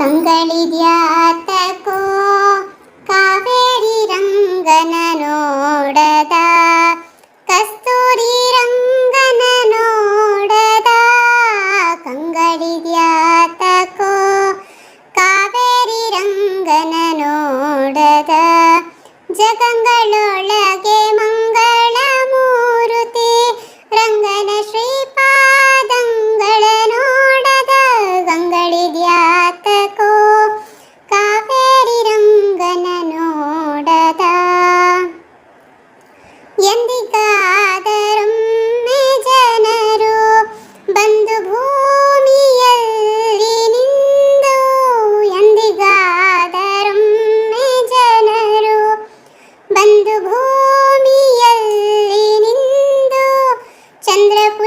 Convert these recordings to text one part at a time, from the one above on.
ಕಂಗಳಿದ್ಯಾತಕೋ ಕಾವೇರಿ ರಂಗನ ನೋಡದ ಕಸ್ತೂರಿ ರಂಗನ ನೋಡದ ಕಂಗಳಿದ್ಯಾತಕೋ ಕಾವೇರಿ ರಂಗನ ನೋಡದ ಜಗಂಗಳೊಳಗ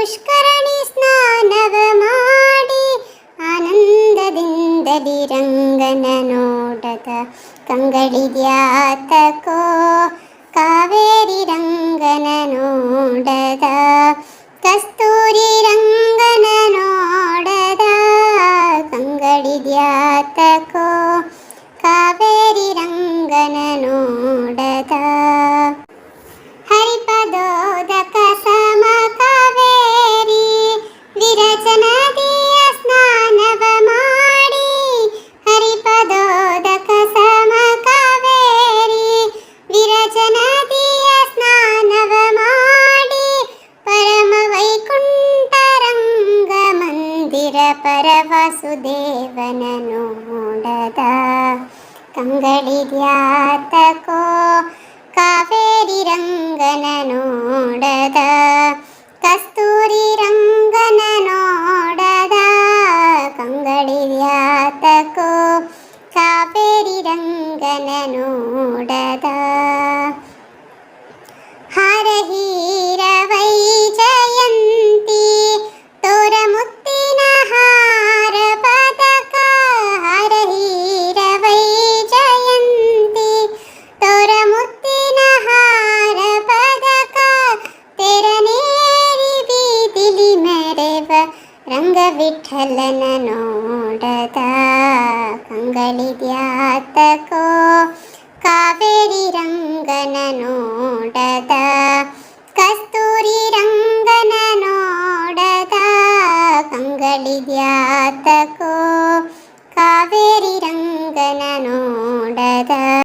ಪುಷ್ಕರಣಿ ಸ್ನಾನವ ಮಾಡಿ ಆನಂದದಿಂದಲಿರಂಗನ ನೋಡದ ಕಂಗಳಿದ್ಯಾತಕೋ ಕಾವೇರಿ ರಂಗನ വാസുദേവനൂടത കങ്കളിരാത്തക്കോ കാവേരി രംഗനോടത കസ്തൂരി രംഗനോടത കങ്കളിരാത്തക്കോ കാവേരി രംഗനോടത ವಿಠಲನ ನೋಡದ ಕಂಗಳಿದ್ಯಾತಕೋ ಕಾವೇರಿ ರಂಗನ ನೋಡದ ಕಸ್ತೂರಿ ರಂಗನ ನೋಡದ ಕಂಗಳಿದ್ಯಾತಕೋ ಕಾವೇರಿ ರಂಗನ ನೋಡದ